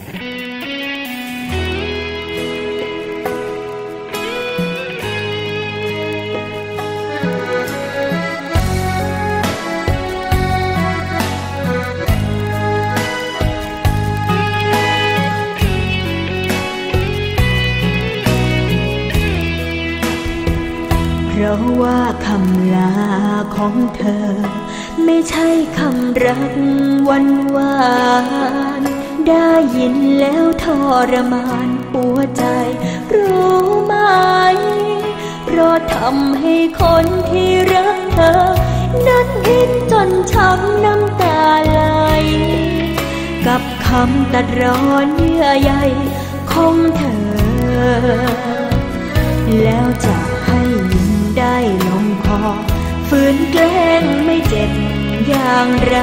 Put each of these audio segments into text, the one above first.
เพราะว่าคำลาของเธอ ไม่ใช่คำรักวันวาน ได้ยินแล้วทรมานหัวใจ รู้ไหม เพราะทำให้คนที่รักเธอ นั้นหินจนช้ำน้ำตาไหล กับคำตัดร้อนเยื่อใยของเธอ แล้วจะให้ยินได้ลงคอฝืนแกล้งไม่เจ็บอย่างไร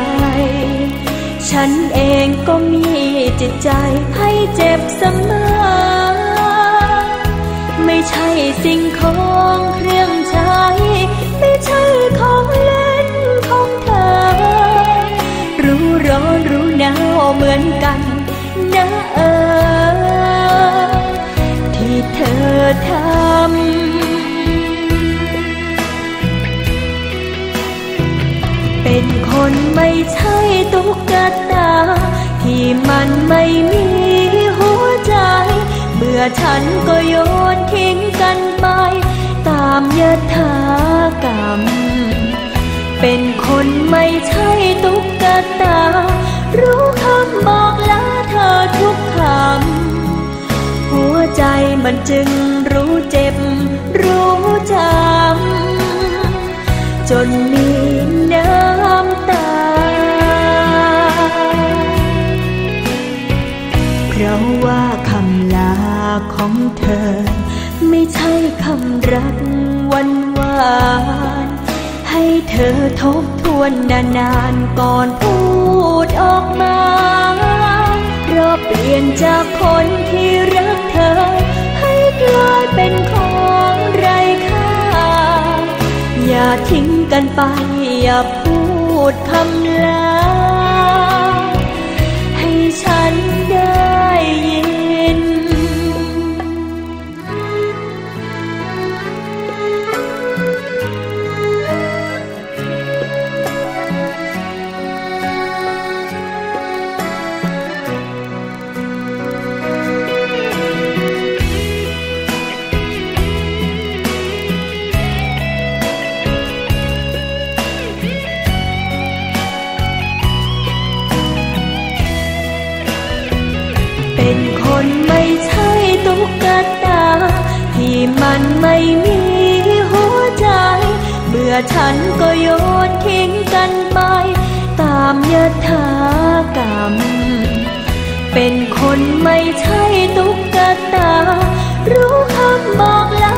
ฉันเองก็มีจิตใจให้เจ็บเสมอ ไม่ใช่สิ่งของเครื่องใช้ ไม่ใช่ของเล่นของเธอ รู้ร้อนรู้หนาวเหมือนกัน เป็นคนไม่ใช่ตุ๊กตา ที่มันไม่มีหัวใจ เมื่อฉันก็โยนทิ้งกันไป ตามยถากรรม เป็นคนไม่ใช่ตุ๊กตา รู้คำบอกลาเธอทุกคำ หัวใจมันจึงรู้เจ็บ รู้จำจนมี เพราะว่าคำลาของเธอ ไม่ใช่คำรักวันวานให้เธอทบทวนนานๆก่อนพูดออกมาเพราะเปลี่ยนจากคนที่รักเธอ ให้กลายเป็นของไร้ค่า อย่าทิ้งกันไปอย่าพูดคำลา ที่มันไม่มีหัวใจเมื่อฉันก็โยนทิ้งกันไป ตามยถากรรม เป็นคนไม่ใช่ตุ๊กตา รู้คำบอกลา